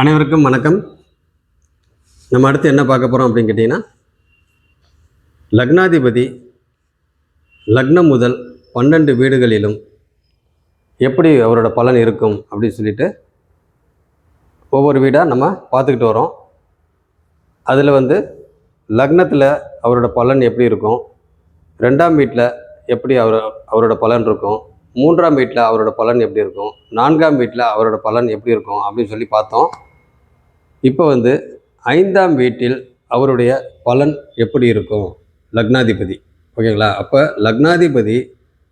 அனைவருக்கும் வணக்கம். நம்ம அடுத்து என்ன பார்க்க போகிறோம் அப்படின்னு கேட்டிங்கன்னா லக்னாதிபதி லக்னம் முதல் பன்னெண்டு வீடுகளிலும் எப்படி அவரோட பலன் இருக்கும் அப்படின்னு சொல்லிட்டு ஒவ்வொரு வீடாக நம்ம பார்த்துக்கிட்டு வரோம். அதில் வந்து லக்னத்தில் அவரோட பலன் எப்படி இருக்கும்? ரெண்டாம் வீட்டில் எப்படி அவர் அவரோட பலன் இருக்கும்? மூன்றாம் வீட்டில் அவரோட பலன் எப்படி இருக்கும்? நான்காம் வீட்டில் அவரோட பலன் எப்படி இருக்கும்? அப்படின்னு சொல்லி பார்த்தோம். இப்போ வந்து ஐந்தாம் வீட்டில் அவருடைய பலன் எப்படி இருக்கும்? லக்னாதிபதி. ஓகேங்களா? அப்போ லக்னாதிபதி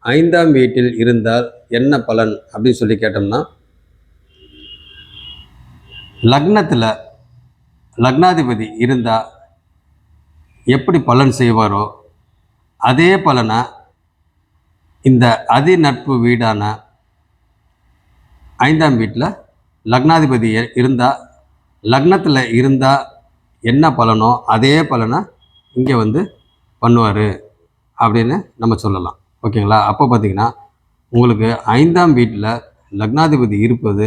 ஐந்தாம் வீட்டில் இருந்தால் என்ன பலன் அப்படின்னு சொல்லி கேட்டோம்னா லக்னத்தில் லக்னாதிபதி இருந்தால் எப்படி பலன் செய்வாரோ அதே பலனை இந்த அதி நட்பு வீடான ஐந்தாம் வீட்டில் லக்னாதிபதி இருந்தால் லக்னத்தில் இருந்தால் என்ன பலனோ அதே பலனை இங்கே வந்து பண்ணுவார் அப்படின்னு நம்ம சொல்லலாம். ஓகேங்களா? அப்போ பார்த்தீங்கன்னா உங்களுக்கு ஐந்தாம் வீட்டில் லக்னாதிபதி இருப்பது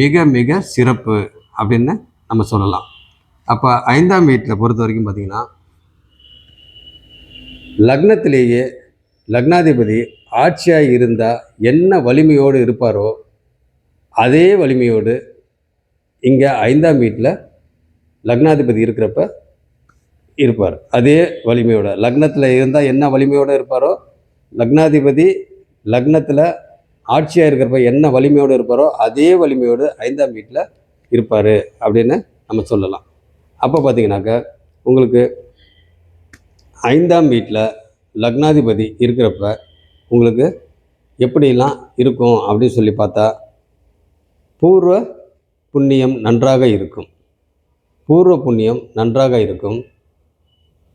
மிக மிக சிறப்பு அப்படின்னு நம்ம சொல்லலாம். அப்போ ஐந்தாம் வீட்டில் பொறுத்த வரைக்கும் பார்த்தீங்கன்னா லக்னத்திலேயே லக்னாதிபதி ஆட்சியாக இருந்தால் என்ன வலிமையோடு இருப்பாரோ அதே வலிமையோடு இங்கே ஐந்தாம் வீட்டில் லக்னாதிபதி இருக்கிறப்ப இருப்பார். அதே வலிமையோட. லக்னத்தில் இருந்தால் என்ன வலிமையோடு இருப்பாரோ? லக்னாதிபதி லக்னத்தில் ஆட்சியாக இருக்கிறப்ப என்ன வலிமையோடு இருப்பாரோ? அதே வலிமையோடு ஐந்தாம் வீட்டில் இருப்பார் அப்படின்னு நம்ம சொல்லலாம். அப்போ பார்த்தீங்கன்னாக்க உங்களுக்கு ஐந்தாம் வீட்டில் லக்னாதிபதி இருக்கிறப்ப உங்களுக்கு எப்படிலாம் இருக்கும் அப்படின்னு சொல்லி பார்த்தா பூர்வ புண்ணியம் நன்றாக இருக்கும். பூர்வ புண்ணியம் நன்றாக இருக்கும்.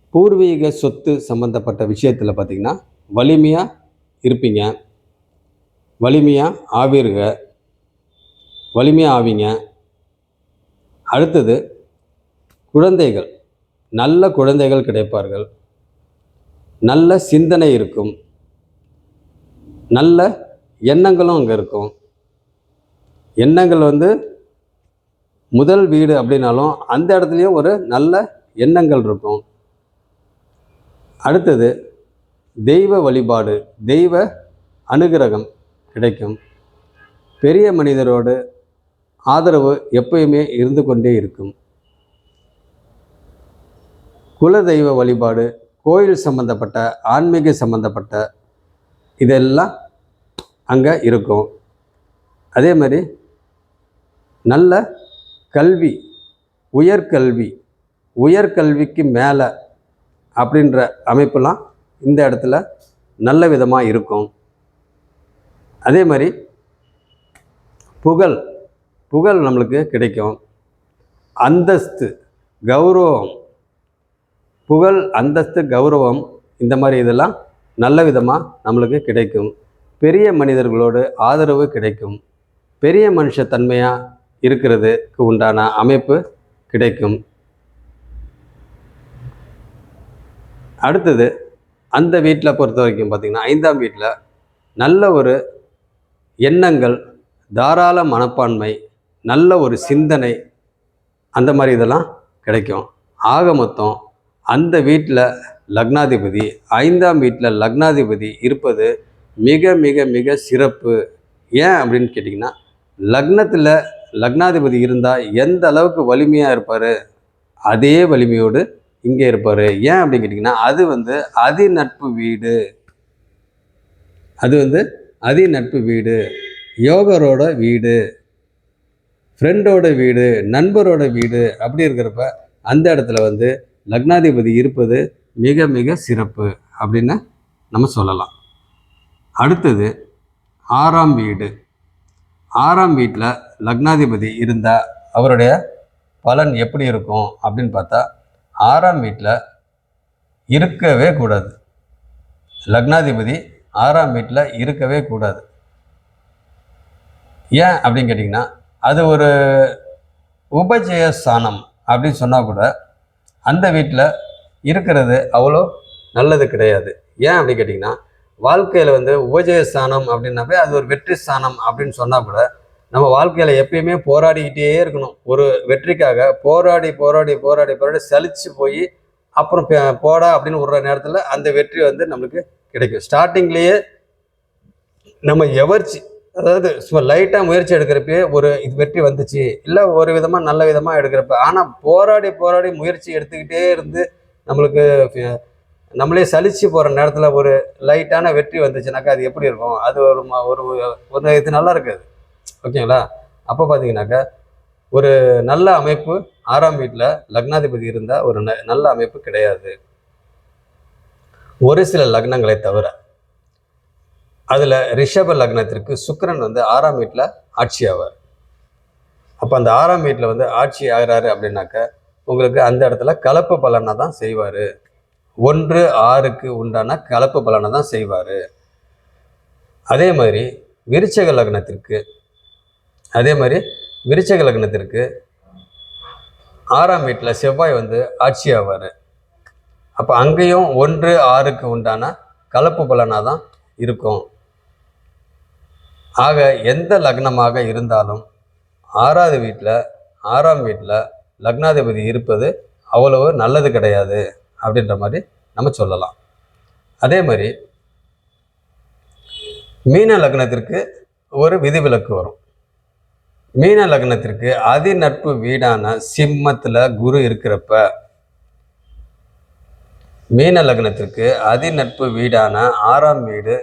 பூர்வீக சொத்து சம்பந்தப்பட்ட விஷயத்தில் பார்த்திங்கன்னா வலிமையாக இருப்பீங்க. வலிமையாக ஆவீருக. வலிமையாக ஆவீங்க. அடுத்தது குழந்தைகள். நல்ல குழந்தைகள் கிடைப்பார்கள். நல்ல சிந்தனை இருக்கும். நல்ல எண்ணங்களும் அங்கே இருக்கும். எண்ணங்கள் வந்து முதல் வீடு அப்படின்னாலும் அந்த இடத்துலையும் ஒரு நல்ல எண்ணங்கள் இருக்கும். அடுத்தது தெய்வ வழிபாடு தெய்வ அனுகிரகம் கிடைக்கும். பெரிய மனிதரோடு ஆதரவு எப்பயுமே இருந்து கொண்டே இருக்கும். குல தெய்வ வழிபாடு கோயில் சம்பந்தப்பட்ட ஆன்மீக சம்பந்தப்பட்ட இதெல்லாம் அங்கே இருக்கும். அதே மாதிரி நல்ல கல்வி உயர்கல்வி உயர்கல்விக்கு மேலே அப்படின்ற அமைப்பெல்லாம் இந்த இடத்துல நல்ல விதமாக இருக்கும். அதே மாதிரி புகழ் புகழ் நம்மளுக்கு கிடைக்கும். அந்தஸ்து கௌரவம் புகழ் அந்தஸ்து கௌரவம் இந்த மாதிரி இதெல்லாம் நல்ல விதமாக நம்மளுக்கு கிடைக்கும். பெரிய மனிதர்களோடு ஆதரவு கிடைக்கும். பெரிய மனுஷ தன்மையாக இருக்கிறதுக்கு உண்டான அமைப்பு கிடைக்கும். அடுத்தது அந்த வீட்டில் பொறுத்த வரைக்கும் பார்த்திங்கன்னா ஐந்தாம் வீட்டில் நல்ல ஒரு எண்ணங்கள் தாராள மனப்பான்மை நல்ல ஒரு சிந்தனை அந்த மாதிரி இதெல்லாம் கிடைக்கும். ஆக மொத்தம் அந்த வீட்டில் லக்னாதிபதி ஐந்தாம் வீட்டில் லக்னாதிபதி இருப்பது மிக மிக மிக சிறப்பு. ஏன் அப்படின்னு கேட்டிங்கன்னா லக்னத்தில் லக்னாதிபதி இருந்தால் எந்த அளவுக்கு வலிமையாக இருப்பார்? அதே வலிமையோடு இங்கே இருப்பார். ஏன் அப்படின்னு கேட்டிங்கன்னா அது வந்து அதி நட்பு வீடு. அது வந்து அதி நட்பு வீடு. யோகரோட வீடு. ஃப்ரெண்டோட வீடு. நண்பரோட வீடு. அப்படி இருக்கிறப்ப அந்த இடத்துல வந்து லக்னாதிபதி இருப்பது மிக மிக சிறப்பு அப்படின்னு நம்ம சொல்லலாம். அடுத்தது ஆறாம் வீடு. ஆறாம் வீட்டில் லக்னாதிபதி இருந்தால் அவருடைய பலன் எப்படி இருக்கும் அப்படின்னு பார்த்தா ஆறாம் வீட்டில் இருக்கவே கூடாது. லக்னாதிபதி ஆறாம் வீட்டில் இருக்கவே கூடாது. ஏன் அப்படின்னு கேட்டிங்கன்னா அது ஒரு உபஜய ஸ்தானம் அப்படின்னு சொன்னால் கூட அந்த வீட்டில் இருக்கிறது அவ்வளோ நல்லது கிடையாது. ஏன் அப்படின்னு கேட்டிங்கன்னா வாழ்க்கையில் வந்து உபஜய ஸ்தானம் அப்படின்னாவே அது ஒரு வெற்றி ஸ்தானம் அப்படின்னு சொன்னால் கூட நம்ம வாழ்க்கையில் எப்பயுமே போராடிக்கிட்டே இருக்கணும். ஒரு வெற்றிக்காக போராடி போராடி போராடி போராடி சலிச்சு போய் அப்புறம் பே- போடா அப்படின்னு விடுற நேரத்தில் அந்த வெற்றி வந்து நம்மளுக்கு கிடைக்கும். ஸ்டார்டிங்லேயே நம்ம எவர்ச்சி அதாவது சும்மா லைட்டாக முயற்சி எடுக்கிறப்பே ஒரு இது வெற்றி வந்துச்சு. இல்லை ஒரு விதமாக நல்ல விதமாக எடுக்கிறப்ப ஆனால் போராடி போராடி முயற்சி எடுத்துக்கிட்டே இருந்து நம்மளுக்கு நம்மளே சலிச்சு போகிற நேரத்தில் ஒரு லைட்டான வெற்றி வந்துச்சுனாக்கா அது எப்படி இருக்கும்? அது ஒரு ஒரு ஒரு இது நல்லா இருக்காது. ஓகேங்களா? அப்போ பார்த்தீங்கன்னாக்கா ஒரு நல்ல அமைப்பு ஆறாம் வீட்டில் லக்னாதிபதி இருந்தால் ஒரு ந- நல்ல அமைப்பு கிடையாது. ஒரு சில லக்னங்களை தவிர அதில் ரிஷப லக்னத்திற்கு சுக்கிரன் வந்து ஆறாம் வீட்டில் ஆட்சி ஆவார். அப்போ அந்த ஆறாம் வீட்டில் வந்து ஆட்சி ஆகிறாரு அப்படின்னாக்க உங்களுக்கு அந்த இடத்துல கலப்பு பலனாக தான் செய்வார். ஒன்று ஆறுக்கு உண்டான கலப்பு பலனை தான் செய்வார். அதே மாதிரி விருச்சக லக்னத்திற்கு அதே மாதிரி விருச்சக லக்னத்திற்கு ஆறாம் வீட்டில் செவ்வாய் வந்து ஆட்சி ஆவார் அப்போ அங்கேயும் ஒன்று ஆறுக்கு உண்டான கலப்பு பலனாக தான் இருக்கும். ஆக எந்த லக்னமாக இருந்தாலும் ஆறாவது வீட்டில் ஆறாம் வீட்டில் லக்னாதிபதி இருப்பது அவ்வளவு நல்லது கிடையாது. அப்படின்ற மாதிரி நம்ம சொல்லலாம். அதே மாதிரி மீன லக்னத்திற்கு ஒரு விதிவிலக்கு வரும். மீன லக்னத்திற்கு அதிநட்பு வீடான சிம்மத்தில் குரு இருக்கிறப்ப மீன லக்னத்திற்கு அதிநட்பு வீடான ஆறாம் வீடு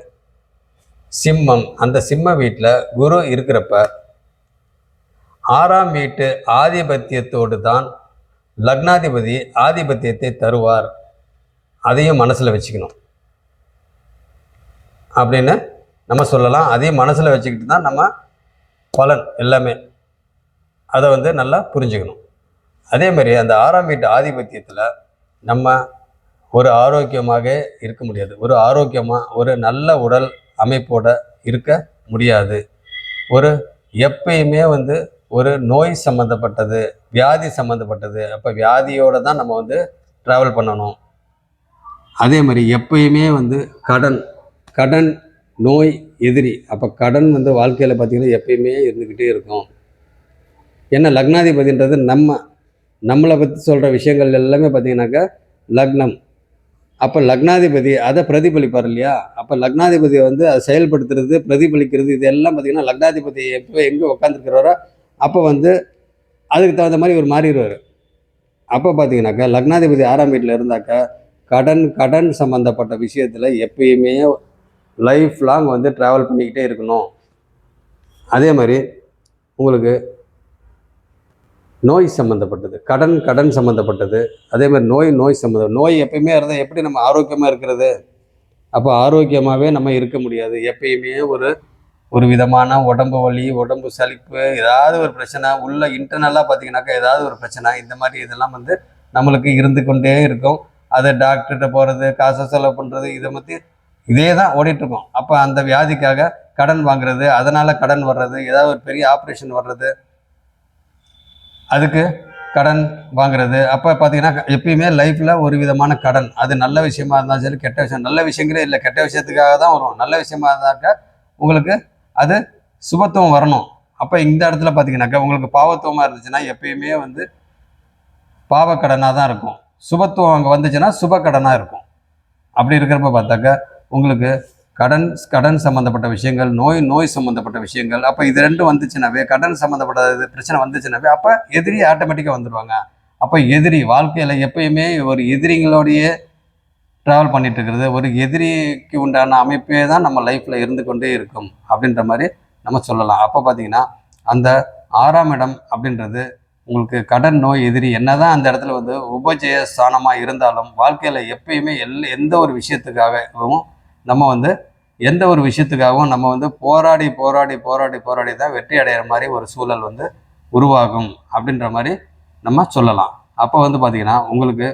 சிம்மம் அந்த சிம்ம வீட்டில் குரு இருக்கிறப்ப ஆறாம் வீட்டு ஆதிபத்தியத்தோடு தான் லக்னாதிபதி ஆதிபத்தியத்தை தருவார். அதையும் மனசில் வச்சுக்கணும். அப்படின்னு நம்ம சொல்லலாம். அதையும் மனசில் வச்சுக்கிட்டு தான் நம்ம பலன் எல்லாமே அதை வந்து நல்லா புரிஞ்சுக்கணும். அதே மாதிரி அந்த ஆறாம் வீட்டு ஆதிபத்தியத்தில் நம்ம ஒரு ஆரோக்கியமாக இருக்க முடியாது. ஒரு ஆரோக்கியமாக ஒரு நல்ல உடல் அமைப்போட இருக்க முடியாது. ஒரு எப்பயுமே வந்து ஒரு நோய் சம்மந்தப்பட்டது வியாதி சம்மந்தப்பட்டது அப்போ வியாதியோடு தான் நம்ம வந்து ட்ராவல் பண்ணணும். அதே மாதிரி எப்பயுமே வந்து கடன் கடன் நோய் எதிரி அப்போ கடன் வந்து வாழ்க்கையில் பார்த்திங்கன்னா எப்பயுமே இருந்துக்கிட்டே இருக்கும். ஏன்னா லக்னாதிபதின்றது நம்ம நம்மளை பற்றி சொல்கிற விஷயங்கள் எல்லாமே பார்த்தீங்கன்னாக்கா லக்னம். அப்போ லக்னாதிபதி அதை பிரதிபலிப்பார் இல்லையா? அப்போ லக்னாதிபதியை வந்து அதை செயல்படுத்துறது பிரதிபலிக்கிறது இதெல்லாம் பார்த்திங்கன்னா பார்த்தீங்கன்னா லக்னாதிபதி எப்போ எங்கே உட்காந்துருக்கிறாரோ அப்போ வந்து அதுக்கு தகுந்த மாதிரி ஒரு மாறிடுவார். அப்போ பார்த்தீங்கன்னாக்கா லக்னாதிபதி ஆறாம் வீட்டில் இருந்தாக்கா கடன் கடன் சம்மந்தப்பட்ட விஷயத்தில் எப்பயுமே லைஃப் லாங் வந்து ட்ராவல் பண்ணிக்கிட்டே இருக்கணும். அதே மாதிரி உங்களுக்கு நோய் சம்மந்தப்பட்டது கடன் கடன் சம்மந்தப்பட்டது அதே மாதிரி நோய் நோய் சம்மந்தம் நோய் எப்பயுமே இருந்தால் எப்படி நம்ம ஆரோக்கியமாக இருக்கிறது? அப்போ ஆரோக்கியமாகவே நம்ம இருக்க முடியாது. எப்பயுமே ஒரு ஒரு விதமான உடம்பு வலி உடம்பு சலிப்பு ஏதாவது ஒரு பிரச்சனை உள்ள இன்டர்னலாக பார்த்தீங்கன்னாக்கா ஏதாவது ஒரு பிரச்சனை இந்த மாதிரி இதெல்லாம் வந்து நம்மளுக்கு இருந்து கொண்டே இருக்கும். அதை டாக்டர்கிட்ட போகிறது காசை செலவு பண்ணுறது இதை பற்றி இதே தான் ஓடிட்டுருக்கோம். அப்போ அந்த வியாதிக்காக கடன் வாங்குறது அதனால் கடன் வர்றது ஏதாவது ஒரு பெரிய ஆப்ரேஷன் வர்றது அதுக்கு கடன் வாங்குறது. அப்போ பார்த்தீங்கன்னா எப்பயுமே லைஃப்பில் ஒரு விதமான கடன். அது நல்ல விஷயமா இருந்தாலும் சரி கெட்ட விஷயம் நல்ல விஷயங்களே இல்லை கெட்ட விஷயத்துக்காக தான் வரும். நல்ல விஷயமா இருந்தாக்க உங்களுக்கு அது சுபத்துவம் வரணும். அப்போ இந்த இடத்துல பார்த்தீங்கன்னாக்கா உங்களுக்கு பாவத்துவமாக இருந்துச்சுன்னா எப்பயுமே வந்து பாவக்கடனாக தான் இருக்கும். சுபத்துவம் அங்கே வந்துச்சுன்னா சுப கடனாக இருக்கும். அப்படி இருக்கிறப்ப பார்த்தாக்கா உங்களுக்கு கடன் கடன் சம்மந்தப்பட்ட விஷயங்கள் நோய் நோய் சம்மந்தப்பட்ட விஷயங்கள் அப்போ இது ரெண்டும் வந்துச்சுனாவே கடன் சம்மந்தப்பட்ட இது பிரச்சனை வந்துச்சுனாவே அப்போ எதிரி ஆட்டோமேட்டிக்காக வந்துடுவாங்க அப்போ எதிரி வாழ்க்கையில் எப்பயுமே ஒரு எதிரிங்களோடையே ட்ராவல் பண்ணிட்டு இருக்கிறது ஒரு எதிரிக்கு உண்டான அமைப்பே தான் நம்ம லைஃப்பில் இருந்து கொண்டே இருக்கும் அப்படின்ற மாதிரி நம்ம சொல்லலாம். அப்போ பார்த்தீங்கன்னா அந்த ஆறாம் இடம் அப்படின்றது உங்களுக்கு கடன் நோய் எதிரி என்னதான் அந்த இடத்துல வந்து உபஜய ஸ்தானமாக இருந்தாலும் வாழ்க்கையில் எப்பயுமே எல் எந்த ஒரு விஷயத்துக்காகவும் நம்ம வந்து எந்த ஒரு விஷயத்துக்காகவும் நம்ம வந்து போராடி போராடி போராடி போராடி தான் வெற்றி அடைகிற மாதிரி ஒரு சூழல் வந்து உருவாகும் அப்படின்ற மாதிரி நம்ம சொல்லலாம். அப்போ வந்து பார்த்தீங்கன்னா உங்களுக்கு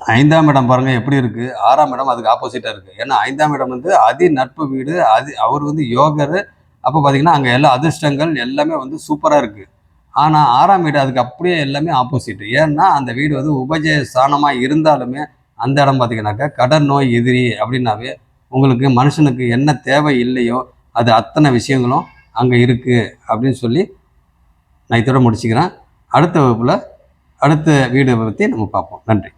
ஐந்தாம் இடம் பாருங்க எப்படி இருக்கு? ஆறாம் இடம் அதுக்கு ஆப்போசிட்டா இருக்கு. ஏன்னா ஐந்தாம் இடம் வந்து அதி நட்பு வீடு அதி அவர் வந்து யோகர். அப்போ பார்த்தீங்கன்னா அங்கே எல்லா அதிர்ஷ்டங்கள் எல்லாமே வந்து சூப்பராக இருக்கு. ஆனால் ஆறாம் வீடு அதுக்கு அப்படியே எல்லாமே ஆப்போசிட் ஏன்னா அந்த வீடு வந்து உபஜய ஸ்தானமாக இருந்தாலுமே அந்த இடம் பார்த்தீங்கன்னாக்கா கடன் நோய் எதிரி அப்படின்னாவே உங்களுக்கு மனுஷனுக்கு என்ன தேவை இல்லையோ அது அத்தனை விஷயங்களும் அங்கே இருக்குது அப்படின்னு சொல்லி நான் இதோட முடிச்சுக்கிறேன். அடுத்த வகுப்பில் அடுத்த வீடு பற்றி நம்ம பார்ப்போம். நன்றி.